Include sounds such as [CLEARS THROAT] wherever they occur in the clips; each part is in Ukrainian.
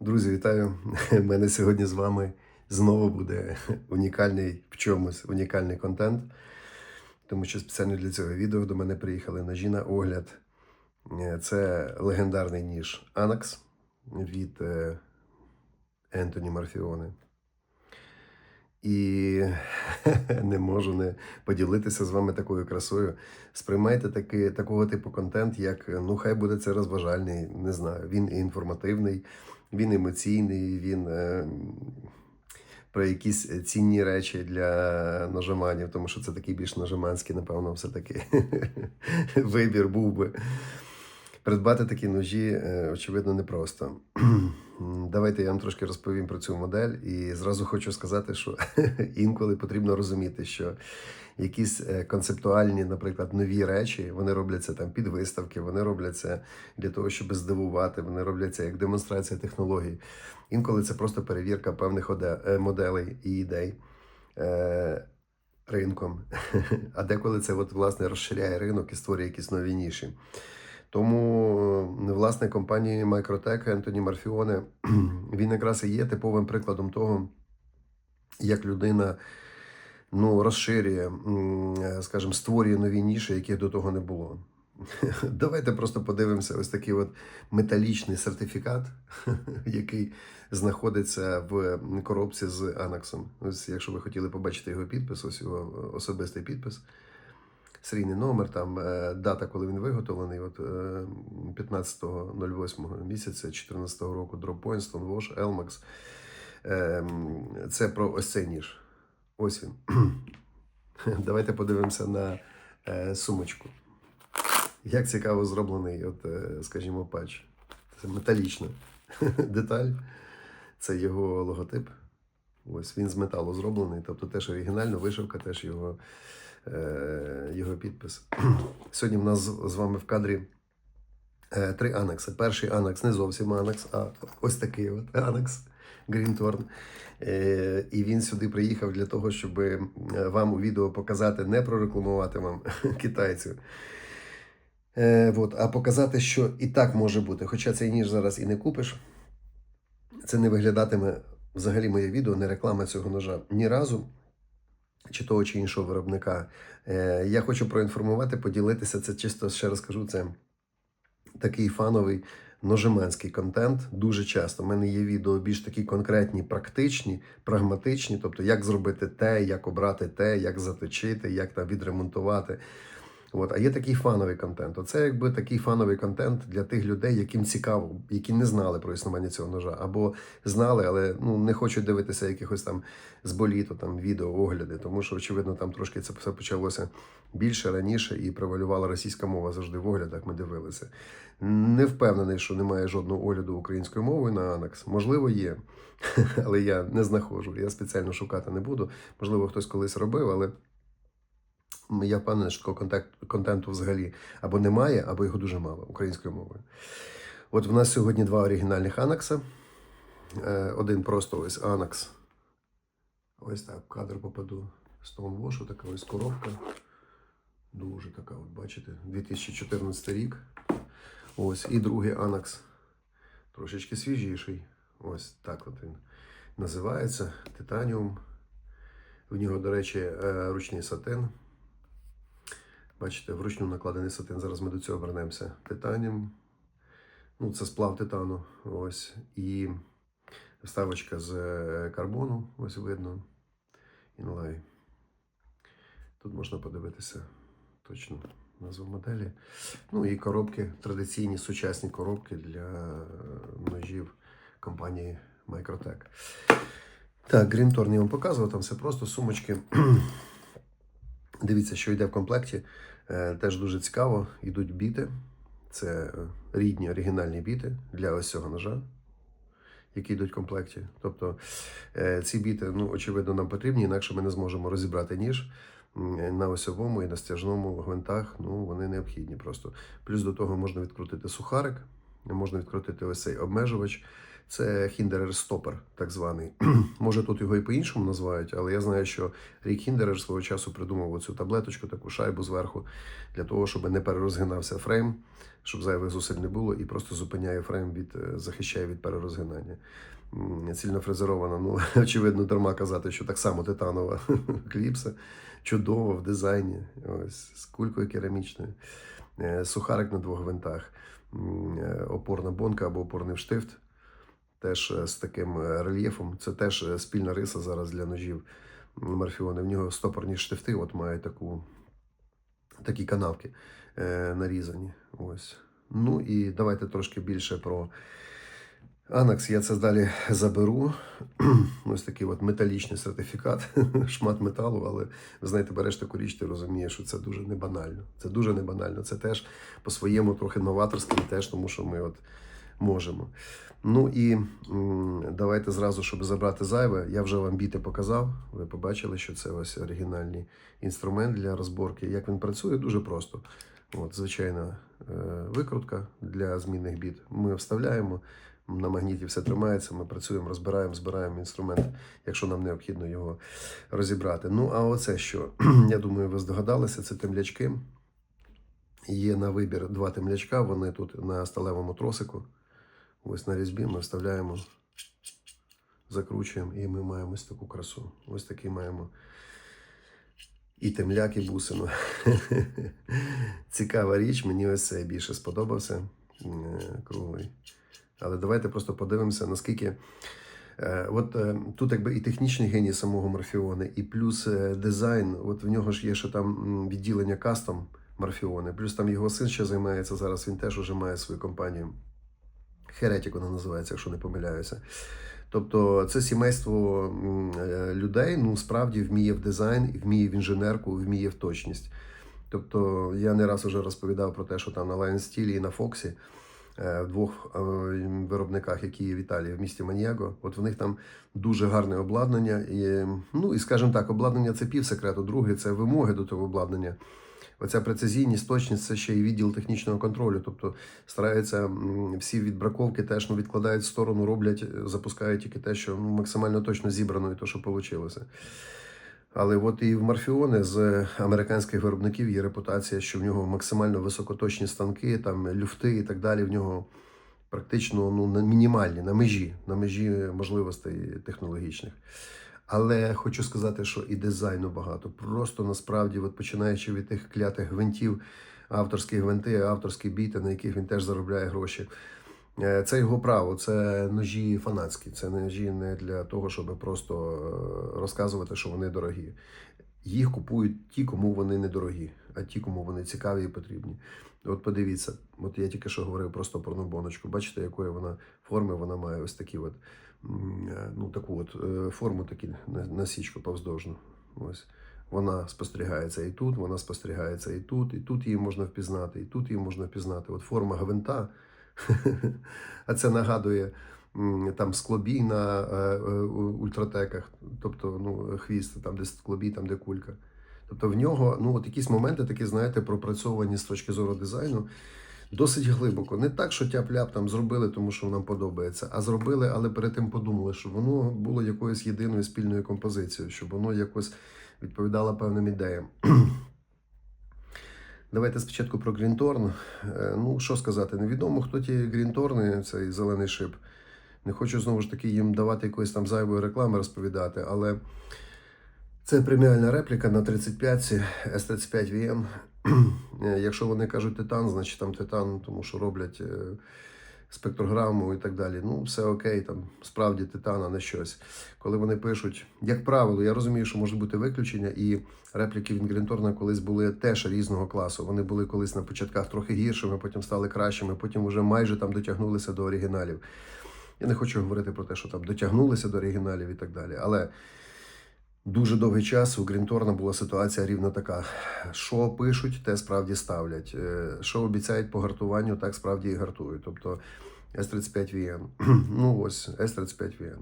Друзі, вітаю! [LAUGHS] Мене сьогодні з вами знову буде унікальний в чомусь унікальний контент. Тому що спеціально для цього відео до мене приїхали ножі на огляд. Е, Це легендарний ніж Анакс від е, Ентоні Марфіоне. І [LAUGHS] не можу не поділитися з вами такою красою. Сприймайте таки, такого типу контент, як ну, хай буде це розважальний, не знаю. Він і інформативний, він емоційний, він е, про якісь цінні речі для нажиманів, тому що це такий більш нажиманський, напевно, все-таки [LAUGHS] вибір був би. Придбати такі ножі, е, очевидно, непросто. [CLEARS THROAT] Давайте я вам трошки розповім про цю модель. І зразу хочу сказати, що [LAUGHS] інколи потрібно розуміти, що якісь е, концептуальні, наприклад, нові речі, вони робляться там під виставки, вони робляться для того, щоб здивувати, вони робляться як демонстрація технологій. Інколи це просто перевірка певних е, моделей і ідей. е, Ринком, [LAUGHS] а деколи це от, власне розширяє ринок і створює якісь нові ніші. Тому е, власне компанії Microtech Ентоні Марфіоне [CLEARS THROAT] він якраз і є типовим прикладом того, як людина ну, розширює, е, скажімо, створює нові ніші, яких до того не було. [LAUGHS] Давайте просто подивимося ось такий от металічний сертифікат, [LAUGHS] який знаходиться в коробці з Анаксом. Ось, якщо ви хотіли побачити його підпис, ось його особистий підпис серійний номер, там е, дата, коли він виготовлений, от е, 15.08 місяця 2014 року, Droppoint, Stonewash, Elmax. Е, Це про ось цей ніж. Ось він. [CLEARS THROAT] Давайте подивимося на е, сумочку. Як цікаво зроблений, от, е, скажімо, патч. Це металічна [LAUGHS] деталь. Це його логотип. Ось він з металу зроблений, тобто теж оригінально, вишивка, теж його, е, його підпис. [CLEARS THROAT] Сьогодні в нас з вами в кадрі е, три анекси. Перший анекс не зовсім анекс, а ось такий от [LAUGHS] анекс Грінторн. Е, і він сюди приїхав для того, щоб е, вам у відео показати, не прорекламувати вам [LAUGHS] китайцю. Е, от, а показати, що і так може бути. Хоча цей ніж зараз і не купиш, це не виглядатиме взагалі моє відео, не реклама цього ножа ні разу, чи того чи іншого виробника. Е, я хочу проінформувати, поділитися. Це чисто ще раз кажу, це такий фановий ножименський контент. Дуже часто. У мене є відео більш такі конкретні, практичні, прагматичні, тобто як зробити те, як обрати те, як заточити, як там відремонтувати. От, а є такий фановий контент. Оце якби такий фановий контент для тих людей, яким цікаво, які не знали про існування цього ножа, або знали, але ну не хочуть дивитися якихось там з там відео, огляди, тому що очевидно там трошки це все почалося більше раніше і превалювала російська мова завжди в оглядах. Ми дивилися. Не впевнений, що немає жодного огляду українською мовою на Анакс. Можливо, є, [LAUGHS] але я не знаходжу. Я спеціально шукати не буду. Можливо, хтось колись робив, але. Я впевнений, що контенту взагалі або немає, або його дуже мало українською мовою. От в нас сьогодні два оригінальних анакса. Е, Один просто ось анакс. Ось так, в кадр попаду. Стоунвошу, така ось коробка. Дуже така, от бачите, 2014 рік. Ось. І другий анакс. Трошечки свіжіший. Ось так от він називається. Титаніум. В нього, до речі, е, ручний сатин. Бачите, вручну накладений сатин. Зараз ми до цього вернемося. Титаніум. Ну, це сплав титану. Ось. І вставочка з е, карбону. Ось видно. Інлай. Тут можна подивитися точно назву моделі. Ну і коробки, традиційні сучасні коробки для ножів компанії Microtech. Так, Грінторн я вам показував, там все просто сумочки. Дивіться, що йде в комплекті. Е, Теж дуже цікаво. Йдуть біти. Це е, рідні оригінальні біти для ось цього ножа, які йдуть в комплекті. Тобто е, ці біти, ну, очевидно, нам потрібні, інакше ми не зможемо розібрати ніж. На осьовому і на стяжному гвинтах, ну, вони необхідні просто. Плюс до того можна відкрутити сухарик. можна відкрутити ось цей обмежувач. Це Хіндерер стопер, так званий. [CLEARS THROAT] Може тут його і по-іншому називають, але я знаю, що Рік Хіндерер свого часу придумав оцю таблеточку, таку шайбу зверху, для того, щоб не перерозгинався фрейм, щоб зайвих зусиль не було, і просто зупиняє фрейм від е, захищає від перерозгинання. Цільно фрезерована, ну [LAUGHS] очевидно, дарма казати, що так само титанова [LAUGHS] кліпса, чудово в дизайні, ось з кулькою керамічною, Е, сухарик на двох гвинтах, е, опорна бонка або опорний штифт. Теж е, з таким е, рельєфом. Це теж е, спільна риса зараз для ножів Морфіони. В нього стопорні штифти, от мають таку, такі канавки е, нарізані. Ось. Ну і давайте трошки більше про Анакс. Я це далі заберу. [CLEARS THROAT] Ось такий от металічний сертифікат, [LAUGHS] шмат металу, але ви знаєте, береш таку річ, ти розумієш, що це дуже не банально. Це дуже не банально. Це теж по-своєму трохи новаторське, теж тому що ми от можемо. Ну і давайте зразу, щоб забрати зайве, я вже вам біти показав. Ви побачили, що це ось оригінальний інструмент для розборки. Як він працює, дуже просто. От, звичайна е, викрутка для змінних біт. Ми вставляємо. На магніті все тримається, ми працюємо, розбираємо, збираємо інструмент, якщо нам необхідно його розібрати. Ну, а оце що? [CLEARS THROAT] Я думаю, ви здогадалися, це темлячки. Є на вибір два темлячка, вони тут на сталевому тросику. Ось на різьбі ми вставляємо, закручуємо, і ми маємо ось таку красу. Ось такий маємо і темляк, і бусину. [LAUGHS] Цікава річ, мені ось цей більше сподобався. е, Круглий. Але давайте просто подивимося, наскільки. Е, От е, тут якби і технічний геній самого Морфіони, і плюс е, дизайн. От в нього ж є ще там відділення кастом Морфіони, плюс там його син ще займається зараз, він теж уже має свою компанію. Херетік вона називається, якщо не помиляюся. Тобто це сімейство е, людей ну, справді вміє в дизайн, вміє в інженерку, вміє в точність. Тобто я не раз вже розповідав про те, що там на Lion Steel і на Фоксі е, в двох е, виробниках, які є в Італії, в місті Маньяго, от в них там дуже гарне обладнання. І, ну і скажімо так, обладнання це пів секрету. Друге це вимоги до того обладнання. Оця прецизійність, точність це ще й відділ технічного контролю. Тобто стараються всі відбраковки теж ну, відкладають в сторону, роблять, е, запускають тільки те, що ну, максимально точно зібрано, і то, що вийшло. Але от і в Морфіони з американських виробників є репутація, що в нього максимально високоточні станки, там люфти і так далі. В нього практично ну, мінімальні, на межі, на межі можливостей технологічних. Але хочу сказати, що і дизайну багато. Просто насправді, от починаючи від тих клятих гвинтів, авторські гвинти, авторські біти, на яких він теж заробляє гроші. Е, Це його право, це ножі фанатські, це ножі не для того, щоб просто е, розказувати, що вони дорогі. Їх купують ті, кому вони недорогі, а ті, кому вони цікаві і потрібні. От подивіться, от я тільки що говорив просто про нобоночку. Бачите, якої вона форми вона має ось такі от, ну, таку от е, форму, такі на- насічку повздовжну. Ось. Вона спостерігається і тут, вона спостерігається і тут, і тут її можна впізнати, і тут її можна впізнати. От форма гвинта, [LAUGHS] а це нагадує там склобій на е, е, ультратеках, тобто ну, хвіст, там де склобій, там де кулька. Тобто в нього ну, от якісь моменти такі, знаєте, пропрацьовані з точки зору дизайну досить глибоко. Не так, що тяп-ляп там зробили, тому що нам подобається, а зробили, але перед тим подумали, щоб воно було якоюсь єдиною спільною композицією, щоб воно якось відповідало певним ідеям. [CLEARS THROAT] Давайте спочатку про Грінторн. Е, Ну, що сказати, невідомо, хто ті Грінторни, цей зелений шип. Не хочу знову ж таки їм давати якоїсь там зайвої реклами розповідати, але це преміальна репліка на 35 S35 VM. Е, Якщо вони кажуть титан, значить там титан, тому що роблять е, спектрограму і так далі. Ну, все окей, там справді титан, а не щось. Коли вони пишуть, як правило, я розумію, що можуть бути виключення, і репліки від Грінторна колись були теж різного класу. Вони були колись на початках трохи гіршими, потім стали кращими, потім вже майже там дотягнулися до оригіналів. Я не хочу говорити про те, що там дотягнулися до оригіналів і так далі. Але дуже довгий час у Грінторна була ситуація рівно така: що пишуть, те справді ставлять. Е, Що обіцяють по гартуванню, так справді і гартують. Тобто S35 [CLEARS THROAT] VN. Ну ось S35 VN.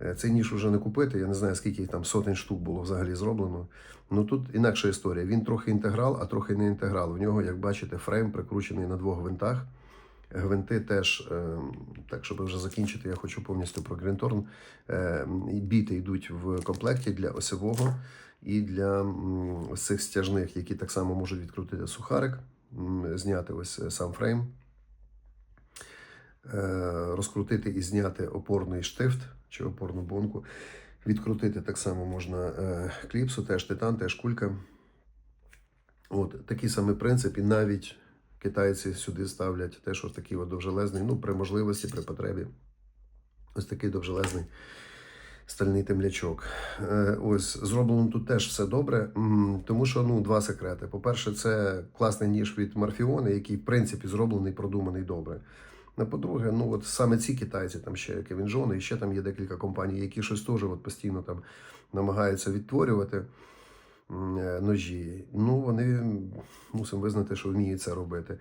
Е, Цей ніж вже не купити. Я не знаю, скільки їх там сотень штук було взагалі зроблено. Ну тут інакша історія. Він трохи інтеграл, а трохи не інтеграл. В нього, як бачите, фрейм прикручений на двох гвинтах. Гвинти теж, е, так щоб вже закінчити, я хочу повністю про Грінторн. Е, Біти йдуть в комплекті для осьового і для ось цих стяжних, які так само можуть відкрутити сухарик, зняти ось е, сам фрейм, е, розкрутити і зняти опорний штифт чи опорну бонку. Відкрутити так само можна е, кліпсу, теж титан, теж кулька. От такий самий принцип, і навіть китайці сюди ставлять теж ось такий от довжелезний, ну, при можливості, при потребі. Ось такий довжелезний стальний темлячок. Е, Ось зроблено тут теж все добре, тому що ну, два секрети. По-перше, це класний ніж від Марфіони, який, в принципі, зроблений, продуманий добре. А по-друге, ну от саме ці китайці, там ще Кевін Джон, і ще там є декілька компаній, які щось теж от постійно там намагаються відтворювати ножі. Ну, вони мусимо визнати, що вміють це робити.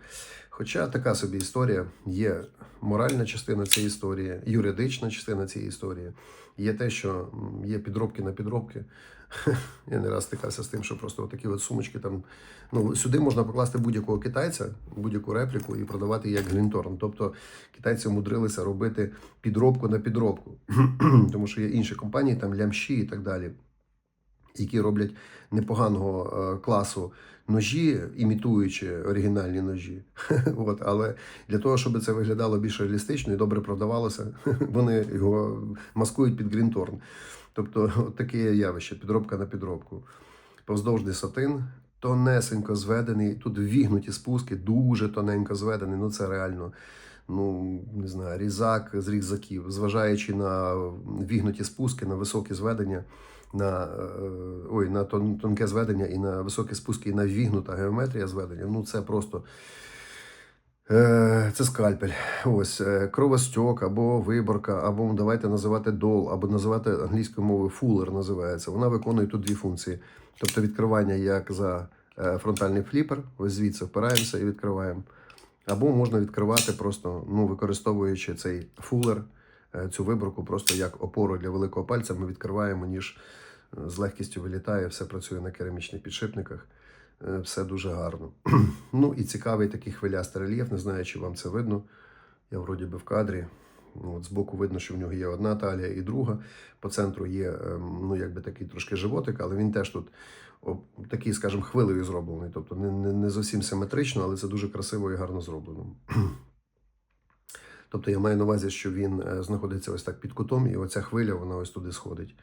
Хоча така собі історія, є моральна частина цієї історії, юридична частина цієї історії. Є те, що є підробки на підробки. [LAUGHS] Я не раз стикався з тим, що просто такі от сумочки там. Ну, сюди можна покласти будь-якого китайця, будь-яку репліку і продавати як глінторн. Тобто китайці мудрилися робити підробку на підробку. [CLEARS THROAT] Тому що є інші компанії, там лямші і так далі, які роблять непоганого е, класу ножі, імітуючи оригінальні ножі. [LAUGHS] От, але для того, щоб це виглядало більш реалістично і добре продавалося, [LAUGHS] вони його маскують під грінторн. Тобто, от таке явище, підробка на підробку. Повздовжний сатин, тонесенько зведений. Тут вігнуті спуски, дуже тоненько зведений. Ну це реально. Ну, не знаю, різак з різаків, зважаючи на вігнуті спуски, на високі зведення, на, е, ой, на тонке зведення і на високі спуски, і на вігнута геометрія зведення. Ну, це просто Е, Це скальпель. Ось е, кровостьок або виборка, або ну, давайте називати дол, або називати англійською мовою фулер називається. Вона виконує тут дві функції. Тобто відкривання як за фронтальний фліпер, ось звідси впираємося і відкриваємо. Або можна відкривати просто, ну, використовуючи цей фулер, цю виборку просто як опору для великого пальця. Ми відкриваємо, ніж з легкістю вилітає, все працює на керамічних підшипниках. Е, Все дуже гарно. [CLEARS THROAT] Ну і цікавий такий хвилястий рельєф. Не знаю, чи вам це видно. Я вроді би в кадрі. От збоку видно, що в нього є одна талія і друга. По центру є ем, ну, якби такий трошки животик, але він теж тут такий, скажімо, хвилею зроблений. Тобто не, не, не зовсім симетрично, але це дуже красиво і гарно зроблено. [CLEARS THROAT] Тобто я маю на увазі, що він е, знаходиться ось так під кутом, і оця хвиля вона ось туди сходить.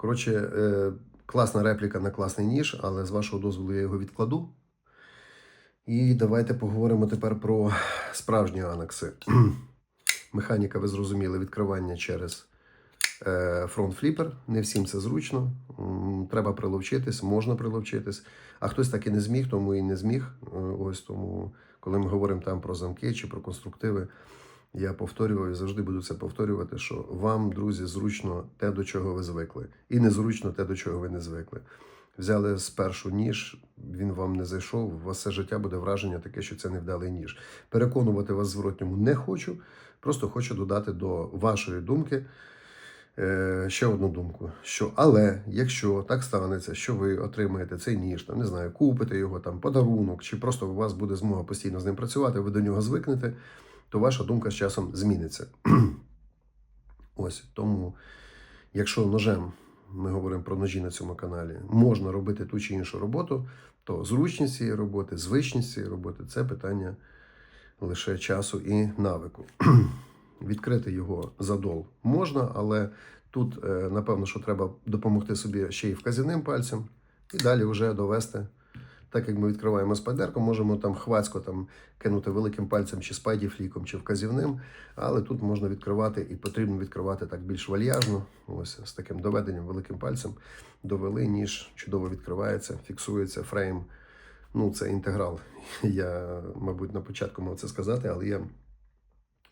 Коротше, е, класна репліка на класний ніж, але з вашого дозволу я його відкладу. І давайте поговоримо тепер про справжні анакси. [CLEARS THROAT] Механіка, ви зрозуміли, відкривання через е, фронт-фліпер. Не всім це зручно. Треба приловчитись, можна приловчитись. А хтось так і не зміг, тому і не зміг. Е, Ось тому, коли ми говоримо там про замки чи про конструктиви, я повторював і завжди буду це повторювати, що вам, друзі, зручно те, до чого ви звикли, і незручно те, до чого ви не звикли. Взяли спершу ніж, він вам не зайшов. У вас все життя буде враження таке, що це невдалий ніж. Переконувати вас зворотньому не хочу. Просто хочу додати до вашої думки е, ще одну думку. Що, але якщо так станеться, що ви отримаєте цей ніж, там не знаю, купите його там подарунок, чи просто у вас буде змога постійно з ним працювати, ви до нього звикнете, то ваша думка з часом зміниться. [CLEARS THROAT] Ось тому, якщо ножем, ми говоримо про ножі на цьому каналі, можна робити ту чи іншу роботу, то зручність цієї роботи, звичність цієї роботи це питання лише часу і навику. [CLEARS THROAT] Відкрити його задол можна, але тут, е, напевно, що треба допомогти собі ще й вказівним пальцем, і далі вже довести. Так як ми відкриваємо спайдерку, можемо там хвацько там кинути великим пальцем чи спайдіфліком, чи вказівним, але тут можна відкривати і потрібно відкривати так більш вальяжно, ось з таким доведенням великим пальцем. Довели, ніж чудово відкривається, фіксується фрейм. Ну, це інтеграл. [LAUGHS] Я, мабуть, на початку мав це сказати, але я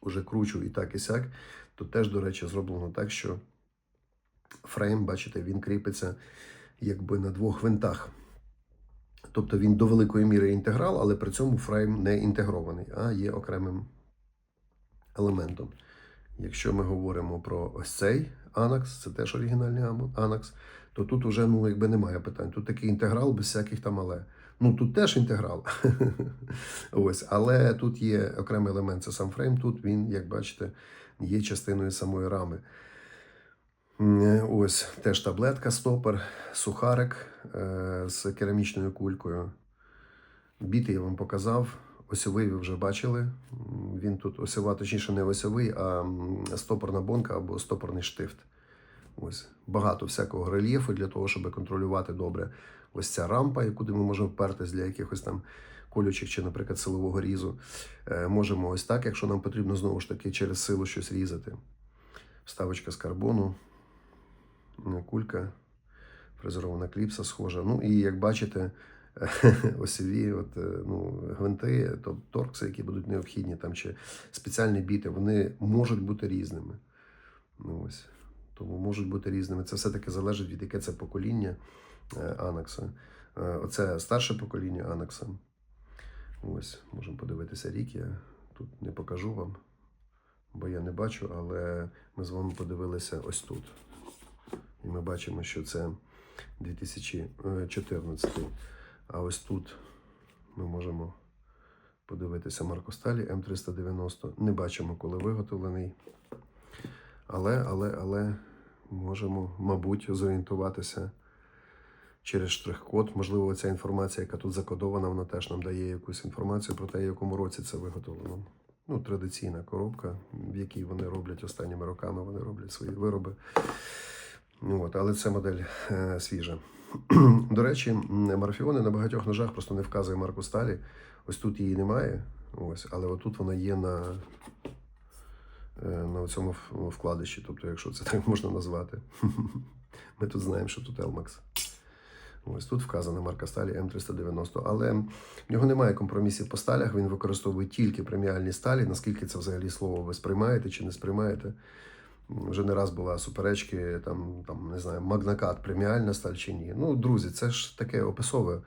вже кручу і так, і сяк. Тут теж, до речі, зроблено так, що фрейм, бачите, він кріпиться якби на двох гвинтах. Тобто він до великої міри інтеграл, але при цьому фрейм не інтегрований, а є окремим елементом. Якщо ми говоримо про ось цей анакс, це теж оригінальний анакс, то тут уже ну, якби немає питань. Тут такий інтеграл без всяких там але. Ну, тут теж інтеграл. [LAUGHS] Ось, але тут є окремий елемент, це сам фрейм. Тут він, як бачите, є частиною самої рами. Ось теж таблетка, стопер, сухарик е, з керамічною кулькою. Біти я вам показав. Осьовий ви вже бачили. Він тут осьова, точніше, не осьовий, а стопорна бонка або стопорний штифт. Ось багато всякого рельєфу для того, щоб контролювати добре. Ось ця рампа, куди ми можемо впертись для якихось там колючих чи, наприклад, силового різу. Е, можемо ось так, якщо нам потрібно знову ж таки через силу щось різати. Вставочка з карбону, кулька, фрезерована кліпса схожа. Ну і як бачите, [LAUGHS] осьові от, е, ну, гвинти, то торкси, які будуть необхідні, там, чи спеціальні біти, вони можуть бути різними. Ну, ось. Тому можуть бути різними. Це все-таки залежить від яке це покоління е, Анакса. Е, Оце старше покоління Анакса. Ось, можемо подивитися рік. Я тут не покажу вам, бо я не бачу, але ми з вами подивилися ось тут. І ми бачимо, що це 2014. А ось тут ми можемо подивитися Маркосталі М390. Не бачимо, коли виготовлений. Але, але, але можемо, мабуть, зорієнтуватися через штрих-код. Можливо, ця інформація, яка тут закодована, вона теж нам дає якусь інформацію про те, в якому році це виготовлено. Ну, традиційна коробка, в якій вони роблять останніми роками, вони роблять свої вироби. От, але це модель е, свіжа. [CLEARS THROAT] До речі, м, марафіони на багатьох ножах просто не вказує марку сталі. Ось тут її немає. Ось, але отут вона є на, е, на цьому вкладищі, тобто, якщо це [LAUGHS] так можна назвати. Ми тут знаємо, що тут Elmax. Ось тут вказана марка сталі М390, але в нього немає компромісів по сталях. Він використовує тільки преміальні сталі. Наскільки це взагалі слово ви сприймаєте чи не сприймаєте? Вже не раз була суперечки, там, там не знаю, магнакат, преміальна сталь чи ні. Ну, друзі, це ж таке описове.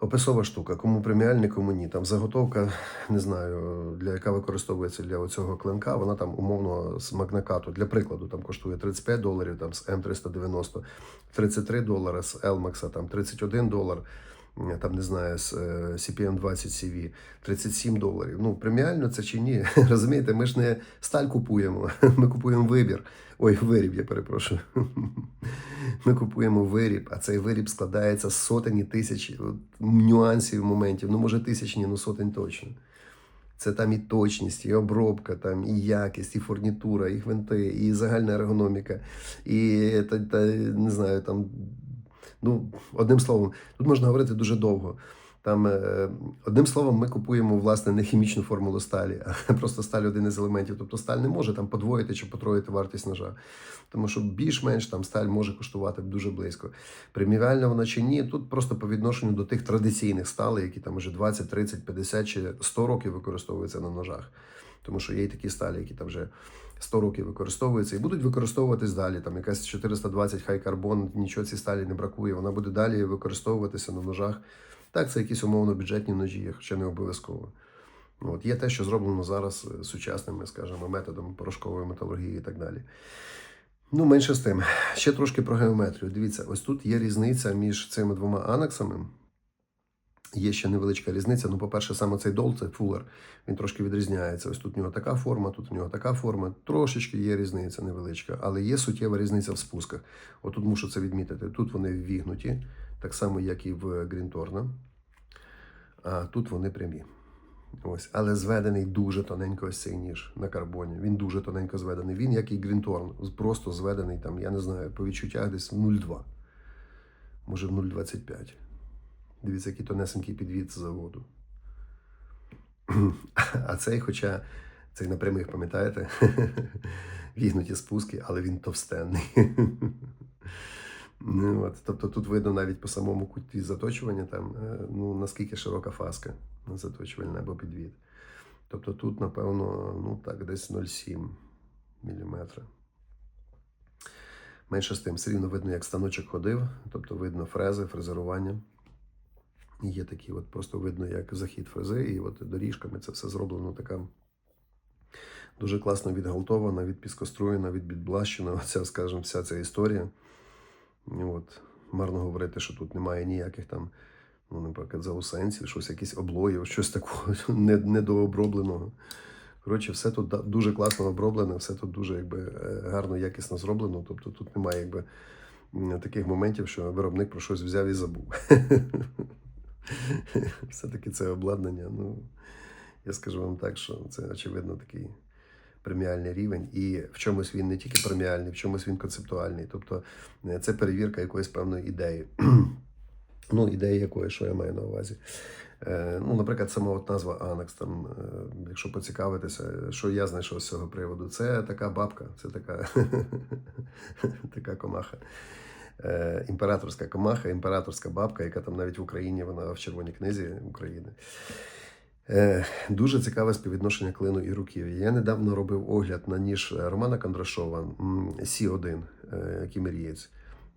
Описова штука, кому преміальний, кому ні. Там заготовка, не знаю, для яка використовується для оцього клинка, вона там умовно з магнакату. Для прикладу, там коштує 35 доларів, там з М390, 33 долари з Елмакса, там 31 долар, там не знаю, з CPM 20 CV, 37 доларів. Ну, преміально це чи ні? [LAUGHS] Розумієте, ми ж не сталь купуємо, [LAUGHS] ми купуємо вибір. Ой, виріб, я перепрошую. [LAUGHS] Ми купуємо виріб, а цей виріб складається з сотень і тисяч нюансів, моментів. Ну, може, тисячні, ну сотень точно. Це там і точність, і обробка, там, і якість, і фурнітура, і гвинти, і загальна ергономіка, і та, та, не знаю, там. Ну, одним словом, тут можна говорити дуже довго. Там, е, одним словом, ми купуємо власне не хімічну формулу сталі, а [LAUGHS] просто сталь один із елементів. Тобто сталь не може там подвоїти чи потроїти вартість ножа. Тому що більш-менш там сталь може коштувати дуже близько. Преміальна вона чи ні, тут просто по відношенню до тих традиційних сталей, які там вже 20, 30, 50 чи 100 років використовуються на ножах. Тому що є і такі сталі, які там вже 100 років використовуються і будуть використовуватись далі. Там якась 420 хай карбон, нічого цій сталі не бракує. Вона буде далі використовуватися на ножах. Так, це якісь умовно бюджетні ножі, хоча не обов'язково. От, є те, що зроблено зараз е, сучасними, скажімо, методами порошкової металургії і так далі. Ну, менше з тим. Ще трошки про геометрію. Дивіться, ось тут є різниця між цими двома анексами. Є ще невеличка різниця. Ну, по-перше, саме цей дол, це фулер, він трошки відрізняється. Ось тут у нього така форма, тут у нього така форма. Трошечки є різниця невеличка, але є суттєва різниця в спусках. Отут мушу це відмітити. Тут вони ввігнуті, так само, як і в Грінторна. А тут вони прямі. Ось, але зведений дуже тоненько ось цей ніж на карбоні. Він дуже тоненько зведений. Він, як і Грінторн, просто зведений там, я не знаю, по відчуттях десь в 0,2, може в 0,25. Дивіться, який тонесенький підвід з заводу. А цей, хоча цей на прямих, пам'ятаєте? Вігнуті спуски, але він товстенний. Ну, от, тобто тут видно навіть по самому куті заточування, там, е, ну, наскільки широка фаска на заточувальний або підвід. Тобто тут, напевно, ну так, десь 0,7 мм. Менше з тим, все рівно видно, як станочок ходив, тобто видно фрези, фрезерування. Є такі, от просто видно, як захід фрези, і от доріжками це все зроблено така дуже класно відгалтована, відпіскоструєна, відблащена. [LAUGHS] Оця, скажімо, вся ця історія. От, марно говорити, що тут немає ніяких там Ну, наприклад, заусенців, щось, якісь облоїв, щось такого [LAUGHS] недообробленого. Коротше, все тут дуже класно оброблене, все тут дуже якби, е, гарно, якісно зроблено. Тобто тут немає якби, таких моментів, що виробник про щось взяв і забув. [LAUGHS] [LAUGHS] Все-таки це обладнання. Ну, я скажу вам так, що це очевидно такий преміальний рівень. І в чомусь він не тільки преміальний, в чомусь він концептуальний. Тобто е, це перевірка якоїсь певної ідеї. [CLEARS THROAT] Ну, ідеї якої, що я маю на увазі. Е, ну, наприклад, сама от назва Анекс, там, е, якщо поцікавитися, що я знайшов з цього приводу, це така бабка, це така, [LAUGHS] така комаха. Е, імператорська комаха, імператорська бабка, яка там навіть в Україні, вона в Червоній книзі України. Е, Дуже цікаве співвідношення клину і руків'я. Я недавно робив огляд на ніж Романа Кондрашова м, Сі-1 е, Кімерієць,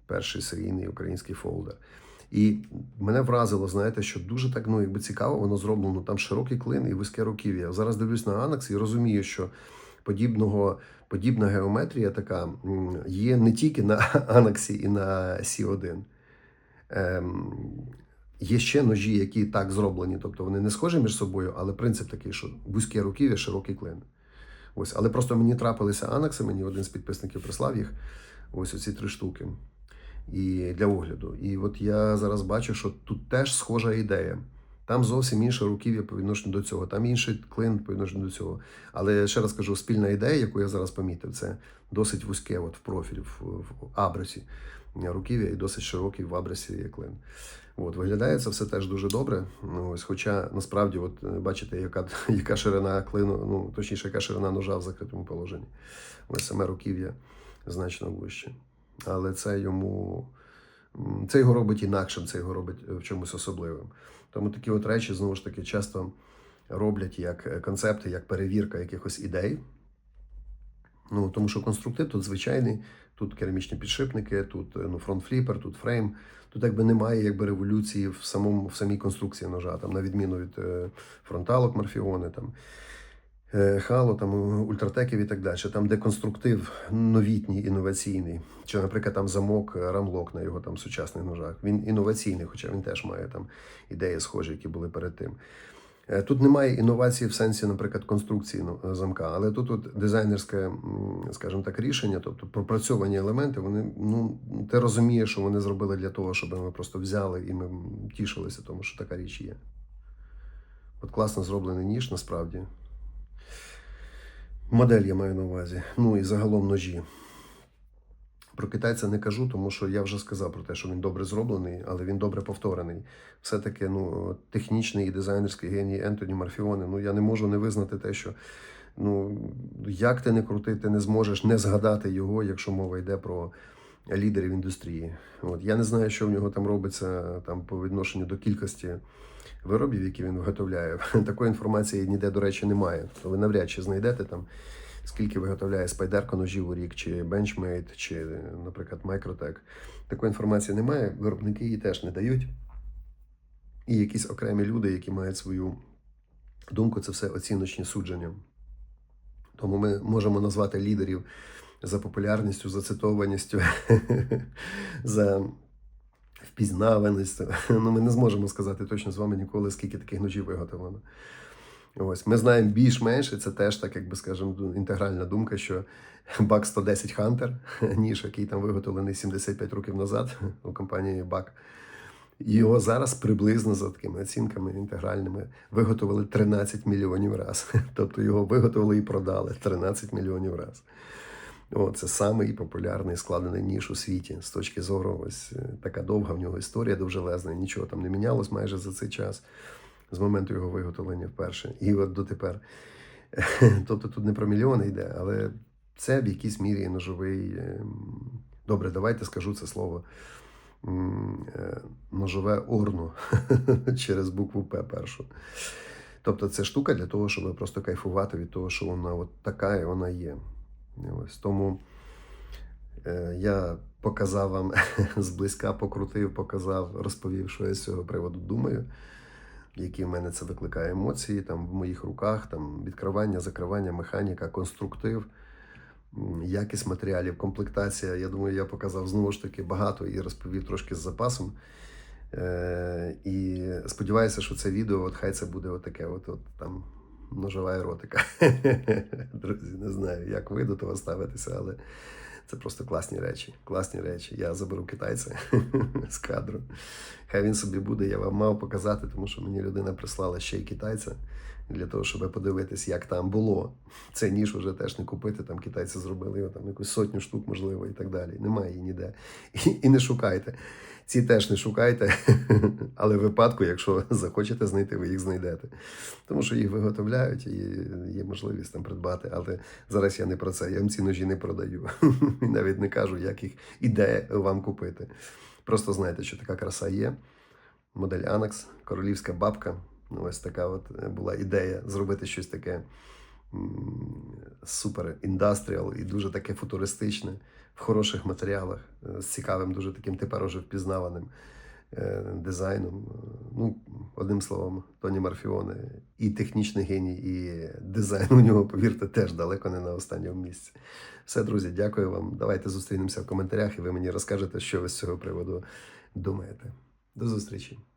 перший серійний український фолдер. І мене вразило, знаєте, що дуже так ну, якби цікаво воно зроблено. Там широкий клин і вузьке руків'я. Зараз дивлюсь на Анакс і розумію, що подібного, подібна геометрія така є не тільки на [LAUGHS] Анаксі і на Сі-1. Ем, Є ще ножі, які так зроблені, тобто вони не схожі між собою, але принцип такий, що вузьке руків'я, широкий клин. Ось, але просто мені трапилися анакси, мені один з підписників прислав їх. Ось оці три штуки. І для огляду. І от я зараз бачу, що тут теж схожа ідея. Там зовсім інше руків'я по відношенню до цього, там інший клин по відношенню до цього. Але ще раз кажу, спільна ідея, яку я зараз помітив, це досить вузьке от в профілі, в, в абресі руків'я і досить широкий в абресі є клин. От, виглядає це все теж дуже добре. Ну, ось, хоча насправді, от, бачите, яка, [LAUGHS] яка ширина клину, ну точніше, яка ширина ножа в закритому положенні. Ось саме руків'я значно вище. Але це йому це його робить інакшим, це його робить е, в чомусь особливим. Тому такі от речі знову ж таки часто роблять як е, концепти, як перевірка якихось ідей. Ну, тому що конструктив тут звичайний, тут керамічні підшипники, тут е, ну, фронт-фліпер, тут фрейм. Тут якби немає якби революції в самому в самій конструкції ножа, там, на відміну від е, фронталок Морфіони, там, Хало, там, ультратеків і так далі. Там, де конструктив новітній, інноваційний. Чи, наприклад, там замок е, рамлок на його там сучасних ножах. Він інноваційний, хоча він теж має там ідеї схожі, які були перед тим. Е, Тут немає інновації в сенсі, наприклад, конструкції ну, замка, але тут от дизайнерське, скажімо так, рішення, тобто пропрацьовані елементи, вони ну ти розумієш, що вони зробили для того, щоб ми просто взяли і ми тішилися, тому що така річ є. От класно зроблений ніж, насправді. Модель я маю на увазі. Ну і загалом ножі. Про китайця не кажу, тому що я вже сказав про те, що він добре зроблений, але він добре повторений. Все-таки ну, технічний і дизайнерський геній Ентоні Марфіоне. Ну я не можу не визнати те, що ну як ти не крути, ти не зможеш не згадати його, якщо мова йде про лідерів індустрії. От я не знаю, що в нього там робиться там по відношенню до кількості виробів, які він виготовляє. [LAUGHS] Такої інформації ніде, до речі, немає. То ви навряд чи знайдете там скільки виготовляє спайдерка ножів у рік, чи Benchmade, чи, наприклад, Microtech. Такої інформації немає, виробники її теж не дають. І якісь окремі люди, які мають свою думку, це все оціночні судження. Тому ми можемо назвати лідерів за популярністю, за цитованістю, [LAUGHS] за впізнаваністю. Ну, ми не зможемо сказати точно з вами ніколи, скільки таких ножів виготовлено. Ось ми знаємо більш-менш, і це теж так, якби скажемо, інтегральна думка, що Бак 110 Hunter, [LAUGHS] ніж який там виготовлений 75 років назад у компанії Бак. Його зараз приблизно за такими оцінками інтегральними виготовили 13 мільйонів раз. [LAUGHS] Тобто його виготовили і продали 13 мільйонів раз. О, це самий популярний складений ніж у світі з точки зору, ось е, така довга в нього історія довжелезна, нічого там не мінялось майже за цей час з моменту його виготовлення вперше. І от дотепер. [LAUGHS] Тобто тут не про мільйони йде, але це в якійсь мірі ножовий. ем, Добре, давайте скажу це слово. е, Ножове орно [LAUGHS] через букву П першу. Тобто це штука для того, щоб просто кайфувати від того, що вона от така і вона є. Ось тому е, я показав вам [LAUGHS] зблизька, покрутив, показав, розповів, що я з цього приводу думаю які в мене це викликає емоції, там в моїх руках, там відкривання, закривання, механіка, конструктив, якість матеріалів, комплектація. Я думаю, я показав знову ж таки багато і розповів трошки з запасом. Е, і сподіваюся, що це відео, от хай це буде отаке, от, от там ножова еротика. [LAUGHS] Друзі, не знаю, як ви до того ставитеся, але це просто класні речі. Класні речі. Я заберу китайця [LAUGHS] з кадру. Хай він собі буде, я вам мав показати, тому що мені людина прислала ще й китайця для того, щоб подивитись, як там було. Це ніж вже теж не купити. Там китайці зробили його там якусь сотню штук, можливо, і так далі. Немає її ніде. І, і не шукайте. Ці теж не шукайте, [LAUGHS] але в випадку, якщо захочете знайти, ви їх знайдете. Тому що їх виготовляють і є можливість там придбати. Але зараз я не про це. Я вам ці ножі не продаю. [LAUGHS] І навіть не кажу, як їх і де вам купити. Просто знайте, що така краса є. Модель Annex, королівська бабка. Ну, ось така от е, була ідея зробити щось таке супер індастріал і дуже таке футуристичне, в хороших матеріалах, е, з цікавим, дуже таким тепер уже впізнаваним е, дизайном. Ну, одним словом, Тоні Марфіоне і технічний геній, і дизайн у нього, повірте, теж далеко не на останньому місці. Все, друзі, дякую вам. Давайте зустрінемося в коментарях, і ви мені розкажете, що ви з цього приводу думаєте. До зустрічі!